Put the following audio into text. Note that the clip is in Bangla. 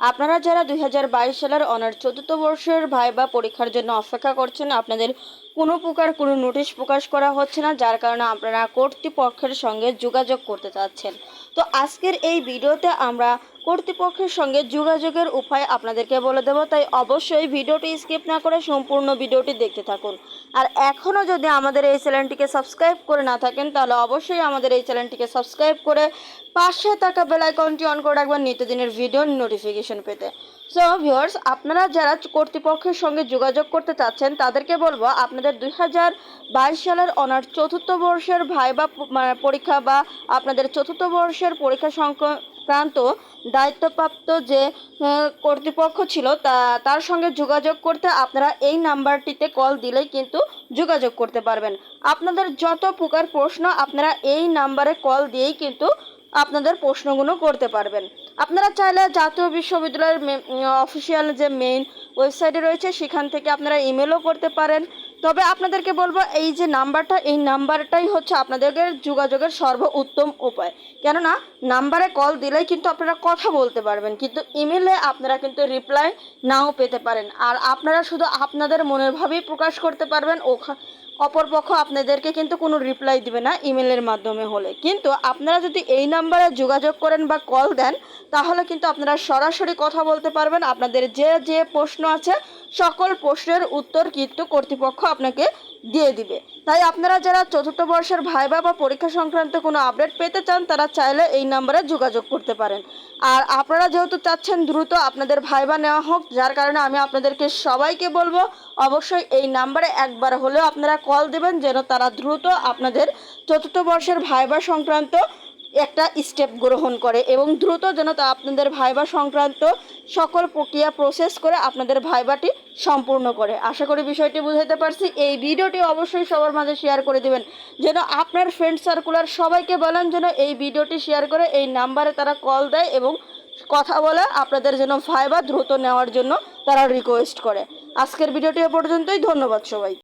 আপনারা যারা দুই হাজার বাইশ সালের অনার চতুর্থ বর্ষের ভাইবা পরীক্ষার জন্য অপেক্ষা করছেন, আপনাদের কোনো প্রকার কোনো নোটিশ প্রকাশ করা হচ্ছে না, যার কারণে আপনারা কর্তৃপক্ষের সঙ্গে যোগাযোগ করতে চাচ্ছেন। তো আজকের এই ভিডিওতে আমরা কর্তৃপক্ষের সঙ্গে যোগাযোগের উপায় আপনাদেরকে বলে দেবো, তাই অবশ্যই ভিডিওটি স্কিপ না করে সম্পূর্ণ ভিডিওটি দেখতে থাকুন। আর এখনও যদি আমাদের এই চ্যানেলটিকে সাবস্ক্রাইব করে না থাকেন, তাহলে অবশ্যই আমাদের এই চ্যানেলটিকে সাবস্ক্রাইব করে পাশে থাকা বেল আইকনটি অন করে রাখবেন, নিত্যদিনের ভিডিও নোটিফিকেশন। পেতে। সো ভিউয়ার্স আপনারা যারা কর্তৃপক্ষের সঙ্গে যোগাযোগ করতে চাচ্ছেন, তাদেরকে বলব, আপনাদের দুই হাজার বাইশ সালের অনার চতুর্থ বর্ষের ভাইবা মানে পরীক্ষা বা আপনাদের চতুর্থ বর্ষের পরীক্ষা সংক্রান্ত দায়িত্বপ্রাপ্ত যে কর্তৃপক্ষ ছিল, তা, তার সঙ্গে যোগাযোগ করতে আপনারা এই নাম্বারটিতে কল দিলেই কিন্তু যোগাযোগ করতে পারবেন। আপনাদের যত প্রকার প্রশ্ন, আপনারা এই নাম্বারে কল দিয়েই কিন্তু আপনাদের প্রশ্নগুলো করতে পারবেন। আপনারা চাইলে জাতীয় বিশ্ববিদ্যালয়ের অফিসিয়াল যে মেইন ওয়েবসাইটে রয়েছে, সেখান থেকে আপনারা ইমেলও করতে পারেন। তবে আপনাদেরকে বলব, এই যে নাম্বারটা, এই নাম্বারটাই হচ্ছে আপনাদেরকে যোগাযোগের সর্ব উত্তম উপায়। কেননা, নাম্বারে কল দিলেই কিন্তু আপনারা কথা বলতে পারবেন, কিন্তু ইমেলে আপনারা কিন্তু রিপ্লাই নাও পেতে পারেন। আর আপনারা শুধু আপনাদের মনের ভাবেই প্রকাশ করতে পারবেন অপরপক্ষ আপনাদেরকে কিন্তু কোনো রিপ্লাই দিবে না ইমেলের মাধ্যমে হলে। কিন্তু আপনারা যদি এই নাম্বারে যোগাযোগ করেন বা কল দেন, তাহলে কিন্তু আপনারা সরাসরি কথা বলতে পারবেন। আপনাদের যে যে প্রশ্ন আছে, সকল প্রশ্নের উত্তর কিন্তু কর্তৃপক্ষ আপনাকে দিয়ে দিবে। তাই আপনারা যারা চতুর্থ বর্ষের ভাইবা বা পরীক্ষা সংক্রান্ত কোনো আপডেট পেতে চান, তারা চাইলে এই নাম্বারে যোগাযোগ করতে পারেন। আর আপনারা যেহেতু চাচ্ছেন দ্রুত আপনাদের ভাইবা নেওয়া হোক, যার কারণে আমি আপনাদেরকে সবাইকে বলব, অবশ্যই এই নাম্বারে একবার হলেও আপনারা কল দেবেন, যেন তারা দ্রুত আপনাদের চতুর্থ বর্ষের ভাইবা সংক্রান্ত একটা স্টেপ গ্রহণ করে এবং দ্রুত যেন তা আপনাদের ভাইবা সংক্রান্ত সকল প্রক্রিয়া প্রসেস করে আপনাদের ভাইবাটি সম্পূর্ণ করে। আশা করি বিষয়টি বুঝাইতে পারছি। এই ভিডিওটি অবশ্যই সবার মাঝে শেয়ার করে দিবেন। যেন আপনার ফ্রেন্ড সার্কুলার সবাইকে বলেন যেন এই ভিডিওটি শেয়ার করে এই নাম্বারে তারা কল দেয় এবং কথা বলে আপনাদের যেন ভাইবা দ্রুত নেওয়ার জন্য তারা রিকোয়েস্ট করে। আজকের ভিডিওটি এ পর্যন্তই। ধন্যবাদ সবাই